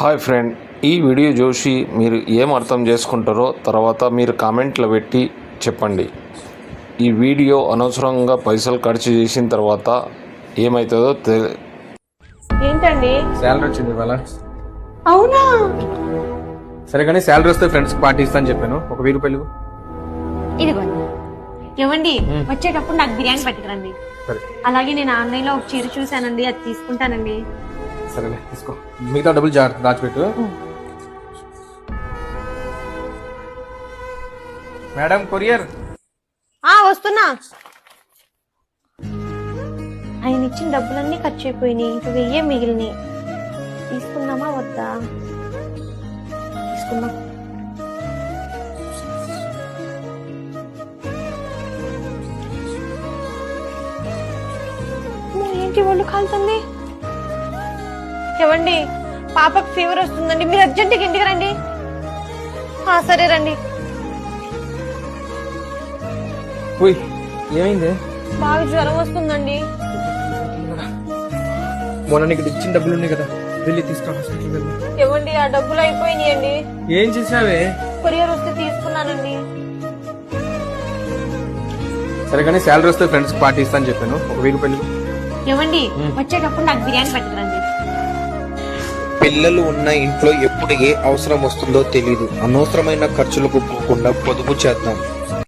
Hi friend ఈ video చూసి మీరు ఏం అర్థం చేసుకుంటారో తర్వాత మీరు కామెంట్లో పెట్టి చెప్పండి. ఈ వీడియో అనవసరంగా పైసలు ఖర్చు చేసిన తర్వాత ఏమవుతుందో తె ఏంటండి? శాలరీ వచ్చింది ఇవాళ. అవునా? సరే కానీ శాలరీ వస్తే ఫ్రెండ్స్ పార్టీ ఇస్తా అని చెప్పాను. ఒక వెయ్యి రూపాయలు ఇదిగోండి ఏమండి? వచ్చేటప్పుడు నాకు బిర్యానీ పట్టుకురండి. సరే. అలాగే నేను ఆన్లైన్లో ఒక చీర చూసానండి అది తీసుకుంటానండి. సరేలే తీసుకో. మిగతా డబ్బులు జాగ్రత్త దాచిపెట్టు. Madam courier. ఆ వస్తున్నా. ఆయన ఇచ్చిన డబ్బులన్నీ ఖర్చు అయిపోయినాయి ఇంకా వెయ్యే మిగిలినాయి. తీసుకుందామా వద్దా? తీసుకుందాం. అమ్మో, ఏంటి ఒళ్ళు కాలుతుంది? ఏవండి పాపకు ఫీవర్ వస్తుందండి. మీరు అర్జెంటుగా ఇంటికి రండి. ఆ, సరే రండి. ఏమైంది? బాగా జ్వరం వస్తుందండి. మొన్న నీకు ఇచ్చిన డబ్బులు ఉన్నాయి కదా వెళ్ళి తీసుకురా హాస్పిటల్కి వెళ్ళి. ఏమండి ఆ డబ్బులు అయిపోయినాయండి. ఏం చేసావే కొరియర్ వస్తే తీసుకున్నానండి. సరే కానీ శాలరీ వస్తే ఫ్రెండ్స్ పార్టీ ఇస్తా అని చెప్పాను. ఒక వెయ్యి రూపాయలు ఏమండి వచ్చేటప్పుడు నాకు బిర్యానీ పట్టుకురండి. పిల్లలు ఉన్న ఇంట్లో ఎప్పుడు ఏ అవసరం వస్తుందో తెలియదు అనవసరమైన ఖర్చులకు పోకుండా పొదుపు చేద్దాం.